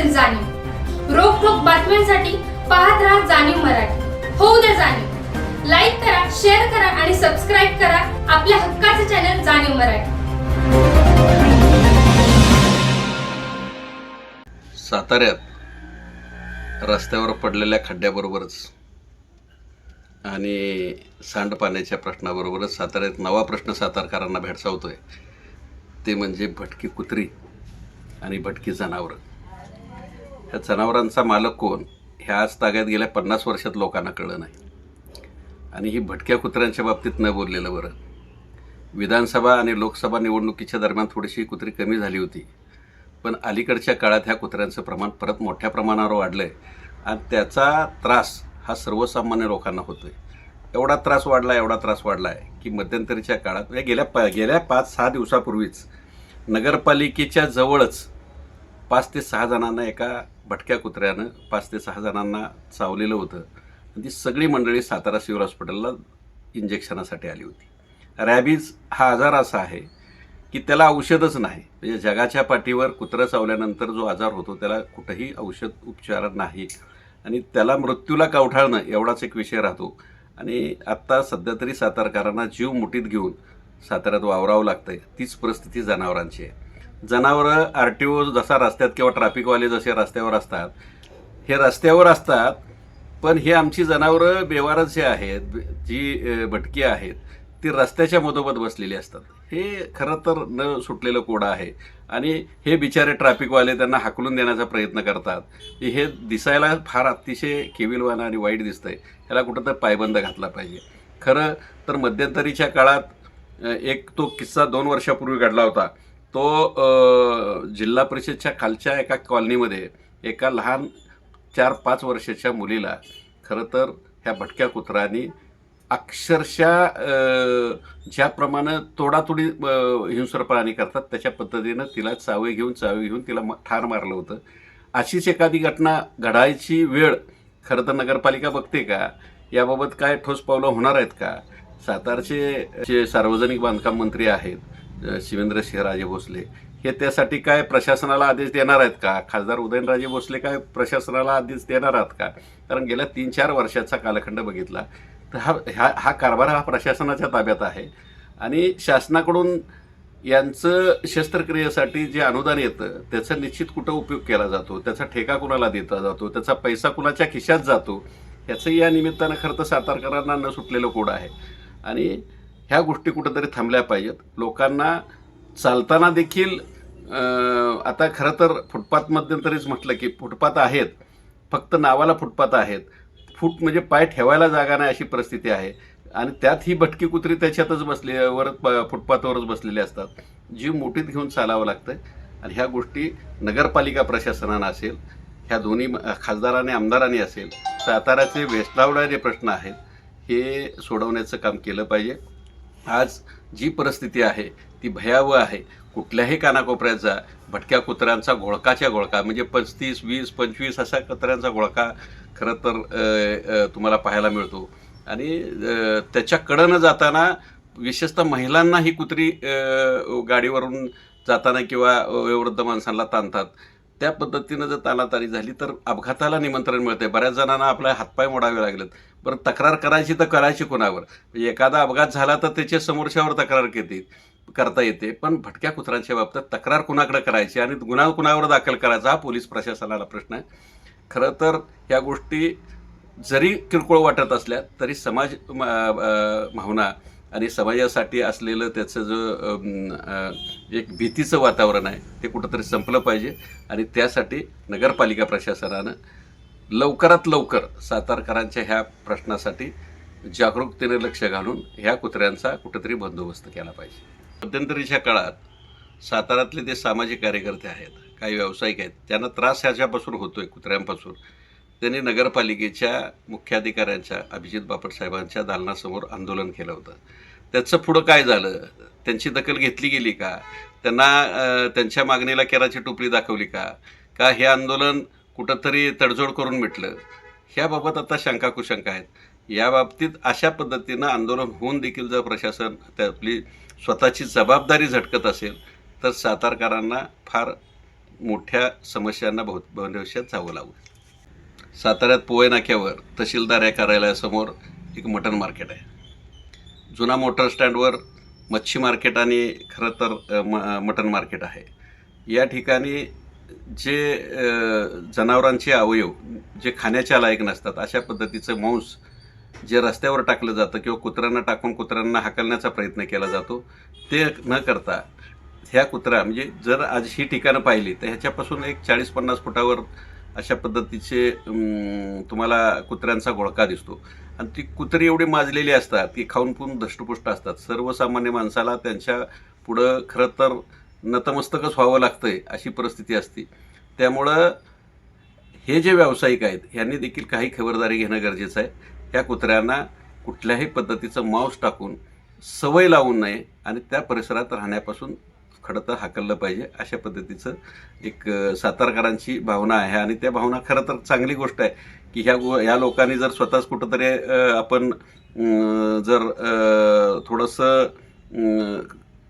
सोबत असेल जाणीव. रोखोक बातम्यांसाठी पाहत राहा जाणीव मराठी. होऊ द्या जाणीव. लाईक करा शेअर करा आणि सबस्क्राईब करा आपल्या हक्काचे चॅनल जाणीव मराठी. साताऱ्यात रस्त्यावर पडलेल्या खड्ड्याबरोबरच आणि सांडपाण्याच्या प्रश्नाबरोबरच साताऱ्यात नवा प्रश्न सातारकरांना भेडसावतोय. ते म्हणजे भटकी कुत्री आणि भटकी जनावरं. ह्या जनावरांचा मालक कोण? ह्या आज ताग्यात गेल्या पन्नास वर्षात लोकांना कळलं नाही. आणि ही भटक्या कुत्र्यांच्या बाबतीत न बोललेलं बरं. विधानसभा आणि लोकसभा निवडणुकीच्या दरम्यान थोडीशी कुत्री कमी झाली होती. पण अलीकडच्या काळात ह्या कुत्र्यांचं प्रमाण परत मोठ्या प्रमाणावर वाढलं आहे आणि त्याचा त्रास हा सर्वसामान्य लोकांना होतो आहे एवढा त्रास वाढला एवढा त्रास वाढला आहे की मध्यंतरीच्या काळात म्हणजे गेल्या प गेल्या पाच सहा दिवसापूर्वीच नगरपालिकेच्या जवळच पाच ते सहा जणांना एका भटक्या कुत्र्यानं पाच ते सहा जणांना चावलेलं होतं. आणि ती सगळी मंडळी सातारा सिव्हिल हॉस्पिटलला इंजेक्शनासाठी आली होती. रॅबीज हा आजार असा आहे की त्याला औषधच नाही. म्हणजे जगाच्या पाठीवर कुत्रं चावल्यानंतर जो आजार होतो त्याला कुठंही औषध उपचार नाही. आणि त्याला मृत्यूला कवठाळणं एवढाच एक विषय राहतो. आणि आत्ता सध्या तरी सातारकरांना जीव मुठीत घेऊन साताऱ्यात वावरावं लागतंय. तीच परिस्थिती जनावरांची आहे. जनावरं आर टी ओ जसा रस्त्यात किंवा ट्रॅफिकवाले जसे रस्त्यावर असतात हे रस्त्यावर असतात पण हे आमची जनावरं बेवारच जे आहेत जी भटकी आहेत ती रस्त्याच्या मधोमध बसलेली असतात. हे खरं तर न सुटलेलं कोडं आहे. आणि हे बिचारे ट्रॅफिकवाले त्यांना हाकलून देण्याचा प्रयत्न करतात. हे दिसायला फार अतिशय केविलवाना आणि वाईट दिसतंय. ह्याला कुठं तर पायबंद घातला पाहिजे. खरं तर मध्यंतरीच्या काळात एक तो किस्सा दोन वर्षापूर्वी घडला होता. तो जिल्हा परिषदच्या खालच्या एका कॉलनीमध्ये एका लहान चार पाच वर्षाच्या मुलीला खरं तर ह्या भटक्या कुत्रांनी अक्षरशः ज्याप्रमाणे तोडातोडी हिंसर प्राणी करतात त्याच्या पद्धतीनं तिला चावे घेऊन चावे घेऊन तिला ठार मारलं होतं. अशीच एखादी घटना घडायची वेळ खरं तर नगरपालिका बघते का? याबाबत काय ठोस पावलं होणार आहेत का? सातारचे जे सार्वजनिक बांधकाम मंत्री आहेत शिवेंद्रसिंहराजे भोसले. हे त्यासाठी काय प्रशासनाला आदेश देणार आहेत का? खासदार उदयनराजे भोसले काय प्रशासनाला आदेश देणार आहात का? कारण गेल्या तीन चार वर्षाचा कालखंड बघितला तर हा ह्या हा कारभार हा प्रशासनाच्या ताब्यात आहे. आणि शासनाकडून यांचं शस्त्रक्रियेसाठी जे अनुदान येतं त्याचा निश्चित कुठं उपयोग केला जातो? त्याचा ठेका कुणाला देता जातो? त्याचा पैसा कुणाच्या खिशात जातो? याचंही या निमित्तानं खरं तर सातारकरांना न सुटलेलं कोड आहे. आणि ह्या गोष्टी कुठंतरी थांबल्या पाहिजेत. लोकांना चालताना देखील आता खरं तर फुटपाथ मध्यंतरीच म्हटलं की फुटपाथ आहेत फक्त नावाला फुटपाथ आहेत. फूट म्हणजे पाय ठेवायला जागा नाही अशी परिस्थिती आहे. आणि त्यात ही भटकी कुत्री त्याच्यातच बसली वर फुटपाथवरच बसलेली असतात. जीव मोठीत घेऊन चालावं लागतं आणि ह्या गोष्टी नगरपालिका प्रशासनानं असेल ह्या दोन्ही खासदाराने खासदारांनी आमदारांनी असेल साताऱ्याचे वेस्टलावडा जे प्रश्न आहेत. हे सोडवण्याचं काम केलं पाहिजे. आज जी परिस्थिती आहे ती भयावह आहे. कुठल्याही कानाकोपऱ्यात जा. भटक्या कुत्र्यांचा घोळकाच्या घोळका म्हणजे पस्तीस वीस पंचवीस अशा कुत्र्यांचा घोळका खरं तर तुम्हाला पाहायला मिळतो. आणि त्याच्याकडनं जाताना विशेषतः महिलांना ही कुत्री गाडीवरून जाताना किंवा वयोवृद्ध माणसांना ताणतात. त्या पद्धतीनं जर तालातारी झाली तर अपघाताला निमंत्रण मिळते बऱ्याच जणांना आपल्या हातपाय मोडावे लागलेत. बरं तक्रार करायची तर करायची कोणावर? एखादा अपघात झाला तर त्याच्या समोरच्यावर तक्रार येते करता येते. पण भटक्या कुत्र्यांच्या बाबतीत तक्रार कुणाकडे करायची आणि गुन्हा कुणावर दाखल करायचा हा पोलीस प्रशासनाला प्रश्न आहे. खरं तर ह्या गोष्टी जरी किरकोळ वाटत असल्या तरी समाज म- भावना आणि समाजासाठी असलेलं त्याचं जो एक भीतीचं वातावरण आहे ते कुठंतरी संपलं पाहिजे. आणि त्यासाठी नगरपालिका प्रशासनानं लवकरात लवकर सातारकरांच्या ह्या प्रश्नासाठी जागरूकतेने लक्ष घालून ह्या कुत्र्यांचा कुठंतरी बंदोबस्त केला पाहिजे. मध्यंतरीच्या काळात साताऱ्यातले जे सामाजिक कार्यकर्ते आहेत काही व्यावसायिक आहेत त्यांना त्रास ह्याच्यापासून होतो आहे कुत्र्यांपासून. त्यांनी नगरपालिकेच्या मुख्याधिकाऱ्यांच्या अभिजित बापट साहेबांच्या दालनासमोर आंदोलन केलं होतं. त्याचं पुढं काय झालं? त्यांची दखल घेतली गेली का? त्यांना त्यांच्या मागणीला केराची टोपली दाखवली का? का हे आंदोलन कुठंतरी तडजोड करून मिटलं? ह्याबाबत आता शंका कुशंका आहेत. या बाबतीत अशा पद्धतीनं आंदोलन होऊन देखील जर प्रशासन त्या आपली स्वतःची जबाबदारी झटकत असेल तर सातारकरांना फार मोठ्या समस्यांना भव भविष्यात जावं लागू साताऱ्यात पोहे नाक्यावर तहसीलदार या कार्यालयासमोर एक मटण मार्केट आहे. जुना मोटर स्टँडवर मच्छी मार्केट आणि खरं तर म मटण मार्केट आहे. या ठिकाणी जे जनावरांचे अवयव जे खाण्याच्या लायक नसतात अशा पद्धतीचं मांस जे रस्त्यावर टाकलं जातं किंवा कुत्र्यांना टाकून कुत्र्यांना हाकलण्याचा प्रयत्न केला जातो ते न करता ह्या कुत्रा म्हणजे जर आज ही ठिकाणं पाहिली तर ह्याच्यापासून एक चाळीस पन्नास फुटावर अशा पद्धतीचे तुम्हाला कुत्र्यांचा गोळका दिसतो. आणि ती कुत्री एवढी माजलेली असतात की खाऊन पिऊन दष्टपुष्ट असतात. सर्वसामान्य माणसाला त्यांच्या पुढं खरं तर नतमस्तकच व्हावं लागतंय अशी परिस्थिती असते. त्यामुळं हे जे व्यावसायिक आहेत ह्यांनी देखील काही खबरदारी घेणं गरजेचं आहे. ह्या कुत्र्यांना कुठल्याही पद्धतीचं मांस टाकून सवय लावून नये आणि त्या परिसरात राहण्यापासून खरं तर हाकललं पाहिजे. अशा पद्धतीचं एक सातारकरांची भावना आहे. आणि त्या भावना खरं तर चांगली गोष्ट आहे की ह्या गो ह्या लोकांनी जर स्वतःच कुठंतरी आपण जर थोडंसं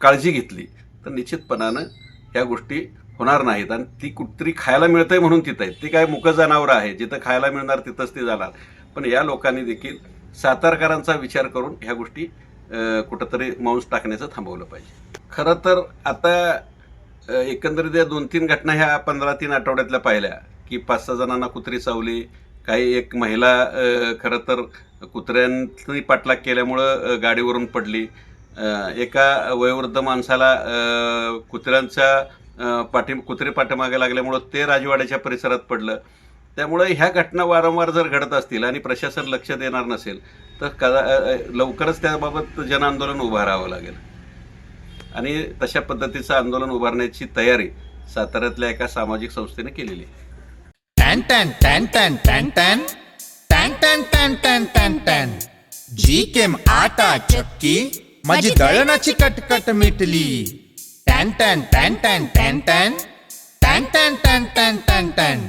काळजी घेतली तर निश्चितपणानं ह्या गोष्टी होणार नाहीत. आणि ती कुठतरी खायला मिळतंय म्हणून तिथं आहे ती काय मुक जनावरं आहे. जिथं खायला मिळणार तिथंच ती जाणार. पण या लोकांनी देखील सातारकरांचा विचार करून ह्या गोष्टी कुठंतरी मांस टाकण्याचं थांबवलं पाहिजे. खरं तर आता एकंदरीत या दोन तीन घटना ह्या पंधरा तीन आठवड्यातल्या पाहिल्या की पाच सहा जणांना कुत्री चावली काही एक महिला खरं तर कुत्र्यांनी पाठलाग केल्यामुळं गाडीवरून पडली. एका वयोवृद्ध माणसाला कुत्र्यांच्या पाठी कुत्रे पाठीमागे लागल्यामुळं ते राजवाड्याच्या परिसरात पडलं. त्यामुळे ह्या घटना वारंवार जर घडत असतील आणि प्रशासन लक्ष देणार नसेल तर कदा लवकरच त्याबाबत जनआंदोलन उभं राहावं लागेल आणि तशा पद्धतीचं आंदोलन उभारण्याची तयारी साताऱ्यातल्या एका सामाजिक संस्थेने केलेली आहे टॅन टॅन टॅन टॅन टॅन टॅन टॅन टॅन टॅन टॅन टॅन टॅन जी केम आटा चक्की माझी दळणाची कटकट मिटली टॅन टॅन टॅन टॅन टॅन टॅन टॅन टॅन टॅन टॅन टॅन टॅन